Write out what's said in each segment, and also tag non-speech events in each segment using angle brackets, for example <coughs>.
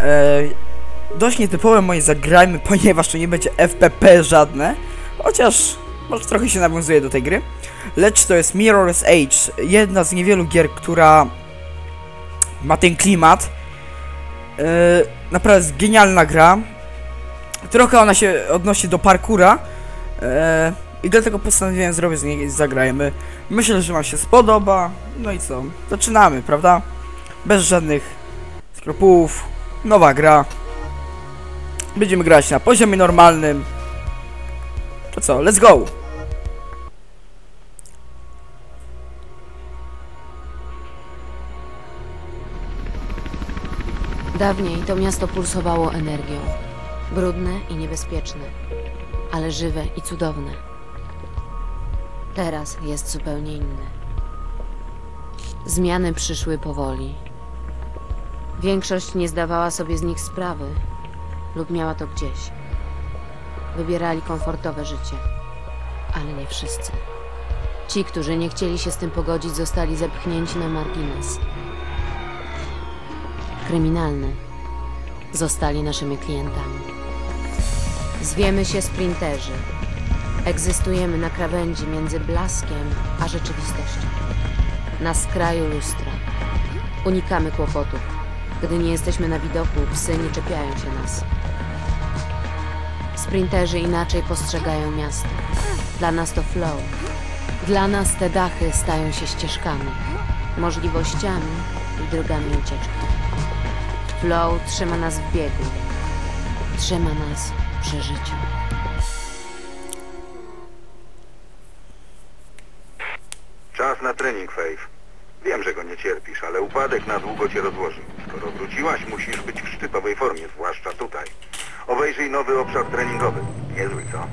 E, dość nietypowe moje zagrajmy, <laughs> ponieważ to nie będzie FPP żadne. Chociaż może trochę się nawiązuje do tej gry. Lecz to jest Mirror's Age, jedna z niewielu gier, która ma ten klimat. E, naprawdę jest genialna gra. Trochę ona się odnosi do parkura. E, I dlatego postanowiłem zrobić z niej zagrajmy. Myślę, że wam się spodoba. No i co? Zaczynamy, prawda? Bez żadnych skrupułów. Nowa gra. Będziemy grać na poziomie normalnym. To co? Let's go! Dawniej to miasto pulsowało energią. Brudne i niebezpieczne, ale żywe i cudowne. Teraz jest zupełnie inne. Zmiany przyszły powoli. Większość nie zdawała sobie z nich sprawy, lub miała to gdzieś. Wybierali komfortowe życie, ale nie wszyscy. Ci, którzy nie chcieli się z tym pogodzić, zostali zepchnięci na margines. Kryminalny zostali naszymi klientami. Zwiemy się sprinterzy. Egzystujemy na krawędzi między blaskiem a rzeczywistością. Na skraju lustra. Unikamy kłopotów. Gdy nie jesteśmy na widoku, psy nie czepiają się nas. Sprinterzy inaczej postrzegają miasto. Dla nas to flow. Dla nas te dachy stają się ścieżkami, możliwościami i drogami ucieczki. Flow trzyma nas w biegu. Trzyma nas przy życiu. Czas na trening, Faith. Wiem, że go nie cierpisz, ale upadek na długo cię rozłoży. Skoro wróciłaś, musisz być w szczytowej formie, zwłaszcza tutaj. Obejrzyj nowy obszar treningowy. Niezły, co?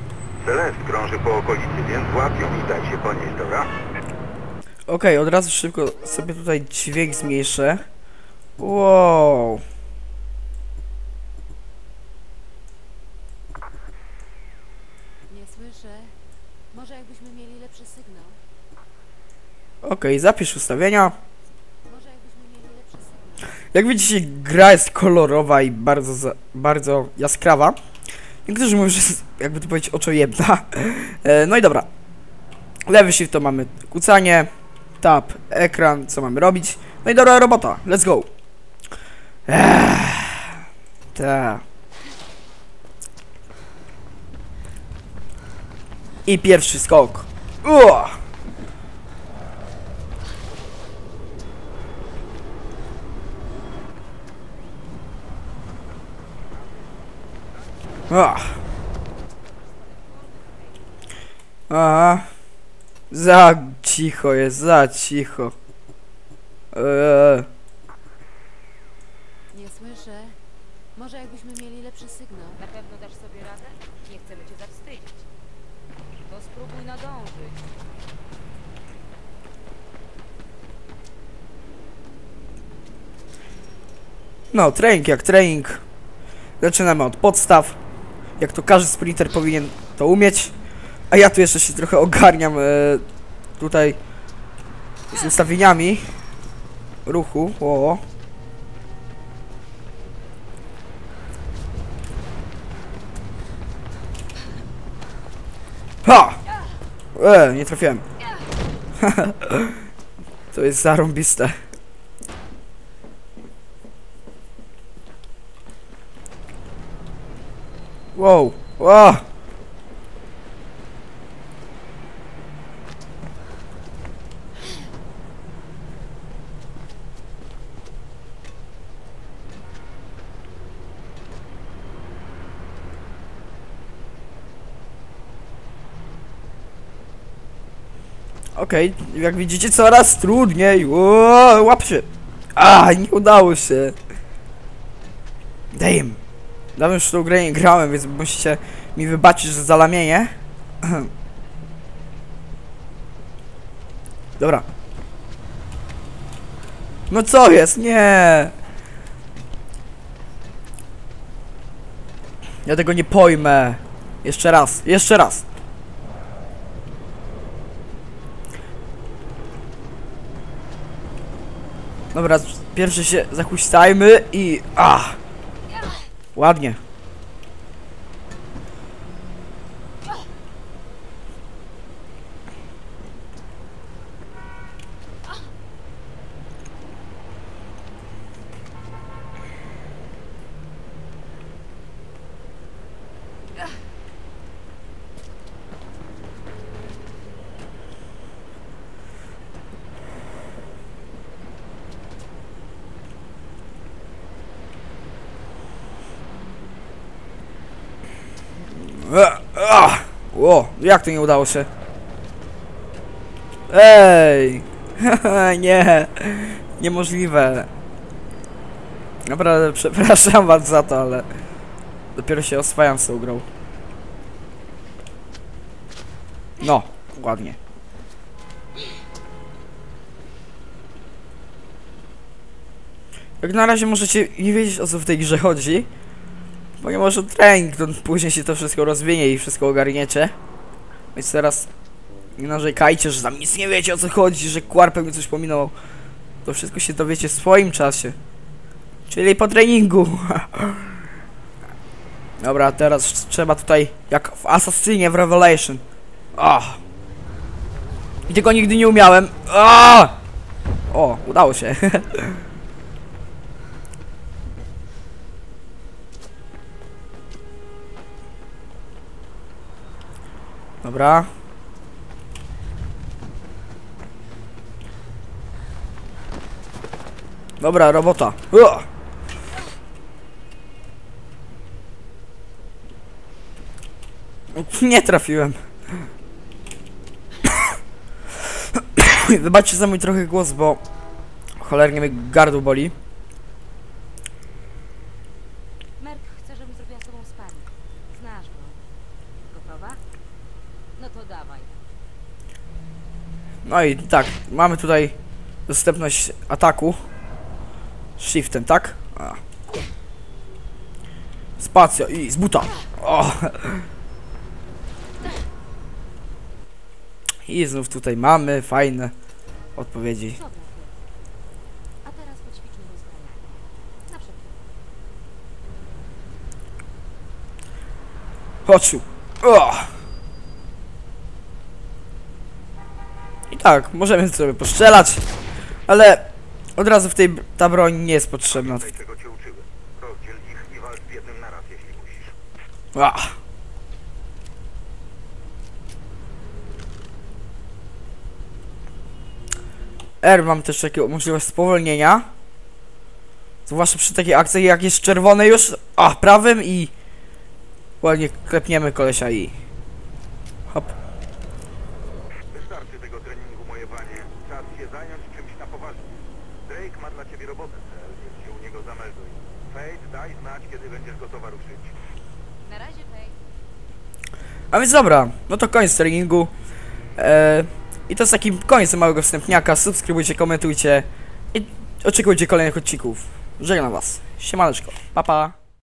Celest krąży po okolicy, więc złap ją i daj się ponieść, dobra? Okej, od razu szybko sobie tutaj dźwięk zmniejszę. Wow. Nie słyszę. Może jakbyśmy mieli lepszy sygnał. Okej, zapisz ustawienia. Jak widzicie, gra jest kolorowa i bardzo, bardzo jaskrawa. Niektórzy mówią, że jest, jakby to powiedzieć, oczojebna. E, no i dobra. Lewy shift to mamy kucanie, tab, ekran, co mamy robić. No i dobra robota, let's go. Ta. I pierwszy skok. Ua! Ach. Aha. Za cicho jest, za cicho. Eee. Nie słyszę. Może jakbyśmy mieli lepszy sygnał. Na pewno dasz sobie radę? Nie chcemy cię zawstydzić. To spróbuj nadążyć. No, trening jak trening. Zaczynamy od podstaw. Jak to każdy sprinter powinien to umieć. A ja tu jeszcze się trochę ogarniam e, tutaj z ustawieniami ruchu. O. Ha! E, nie trafiłem. <laughs> to jest zarąbiste. Wow, wow. Okej, jak widzicie coraz trudniej. Ło, łap się. A, nie udało się. Damn. Dawno już tą grę nie grałem, więc musicie mi wybaczyć za zalamienie. <clears throat> Dobra. No co jest? Nie. Ja tego nie pojmę. Jeszcze raz, jeszcze raz. Dobra, pierwszy się zachuśtajmy i... Ah. Ładnie. O, jak to nie udało się? Ej! <laughs> nie, niemożliwe. Naprawdę <laughs> przepraszam was za to, ale dopiero się oswajam z tą grą. No, ładnie. Jak na razie możecie nie wiedzieć o co w tej grze chodzi. Ponieważ trening, to później się to wszystko rozwinie i wszystko ogarniecie. Więc teraz nie narzekajcie, że tam nic nie wiecie o co chodzi, że Quarpek mi coś pominął. To wszystko się dowiecie w swoim czasie. Czyli po treningu. <laughs> Dobra, teraz trzeba tutaj, jak w Assassinie w Revelation. Ah. I tego nigdy nie umiałem. Ah! O, udało się. <laughs> Dobra. Dobra, robota. Ua! <laughs> Nie trafiłem. <coughs> Wybaczcie za mój trochę głos, bo cholernie mnie gardło boli. No i tak, mamy tutaj dostępność ataku. Shiftem, tak? A. Spacja i z buta. O. I znów tutaj mamy fajne odpowiedzi. Dobra, Piotr. A teraz poćwiczmy rozbrajanie. Na przykład. Chodź. O. I tak, możemy sobie postrzelać, ale od razu w tej ta broń nie jest potrzebna. Czego cię uczyłem. Rozdziel ich i walcz jednym naraz, jeśli musisz. A. R mam też taką możliwość spowolnienia. Zwłaszcza przy takiej akcji jak jest czerwone już. A, prawym i ładnie klepniemy kolesia i hop. Wystarczy tego treningu, moje panie. Czas się zająć czymś na poważnie. Robotę, cel, więc się u niego zamelduj. Fate, daj znać, kiedy będziesz gotowa ruszyć. Na razie, Fej. A więc dobra, no to koniec treningu. E, I to jest taki koniec małego wstępniaka. Subskrybujcie, komentujcie i oczekujcie kolejnych odcinków. Żegnam was. Siemaneczko. Pa pa.